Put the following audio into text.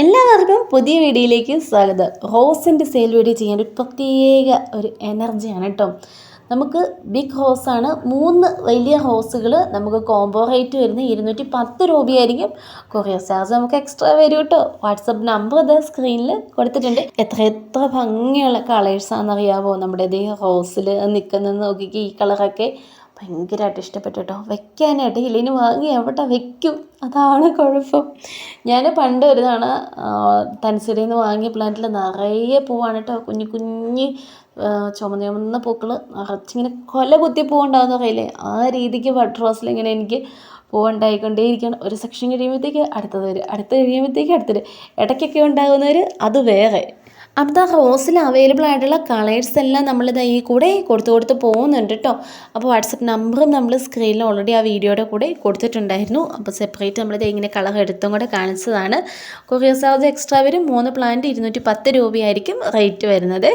എല്ലാവർക്കും പുതിയ വീഡിയോയിലേക്ക് സ്വാഗതം. റോസിന്റെ സെയിൽ വീഡിയോ ചെയ്യാൻ ഒരു പ്രത്യേക ഒരു എനർജിയാണ് കേട്ടോ നമുക്ക് ബിഗ് റോസാണ് മൂന്ന് വലിയ റോസുകൾ നമുക്ക് കോംബോ റേറ്റ് വരുന്നത് ഇരുന്നൂറ്റി പത്ത് രൂപയായിരിക്കും കൊറിയർ ചാർജ് നമുക്ക് എക്സ്ട്രാ വരും കേട്ടോ വാട്സപ്പ് നമ്പർ ഇത് സ്ക്രീനിൽ കൊടുത്തിട്ടുണ്ട്. എത്ര എത്ര ഭംഗിയുള്ള കളേഴ്സാണെന്നറിയാവോ നമ്മുടെ ഇതേ റോസിൽ നിൽക്കുന്നത് നോക്കിക്ക് ഈ കളറൊക്കെ ഭയങ്കരമായിട്ട് ഇഷ്ടപ്പെട്ടു കേട്ടോ. വെക്കാനായിട്ട് ഇല്ലിന് വാങ്ങി എവിടെ വെക്കും? അതാണ് കുഴപ്പം. ഞാൻ പണ്ട് ഒരു തവണ തൻസിലയിൽ നിന്ന് വാങ്ങിയ പ്ലാന്റിൽ നിറയെ പൂവാണ് കേട്ടോ. കുഞ്ഞു കുഞ്ഞ് ചുമന്ന ചുമന്ന പൂക്കൾ നിറച്ചിങ്ങനെ കൊല കുത്തി പൂവുണ്ടാകുന്ന പറയില്ലേ ആ രീതിക്ക് ബഡ് റോസിൽ ഇങ്ങനെ എനിക്ക് പൂവുണ്ടായിക്കൊണ്ടേയിരിക്കണം ഒരു സെക്ഷൻ കഴിയുമ്പോഴത്തേക്ക് അടുത്തത് വരും. അടുത്ത് കഴിയുമ്പോഴത്തേക്ക് അടുത്തത് ഇടയ്ക്കൊക്കെ ഉണ്ടാകുന്നവർ അത് വേറെ. അപ്പോൾ ആ റോസിൽ അവൈലബിൾ ആയിട്ടുള്ള കളേഴ്സ് എല്ലാം നമ്മൾ നമ്മളിത് ഈ കൂടെ കൊടുത്ത് കൊടുത്ത് പോകുന്നുണ്ട് കേട്ടോ അപ്പോൾ വാട്സപ്പ് നമ്പറും നമ്മൾ സ്ക്രീനിൽ ഓൾറെഡി ആ വീഡിയോയുടെ കൂടെ കൊടുത്തിട്ടുണ്ടായിരുന്നു. അപ്പോൾ സെപ്പറേറ്റ് നമ്മളിത് ഇങ്ങനെ കളർ എടുത്തും കൂടെ കാണിച്ചതാണ്. കൊറിയർ ചാർജ് എക്സ്ട്രാ വരും. മൂന്ന് പ്ലാന്റ് ഇരുന്നൂറ്റി പത്ത് രൂപയായിരിക്കും റേറ്റ് വരുന്നത്.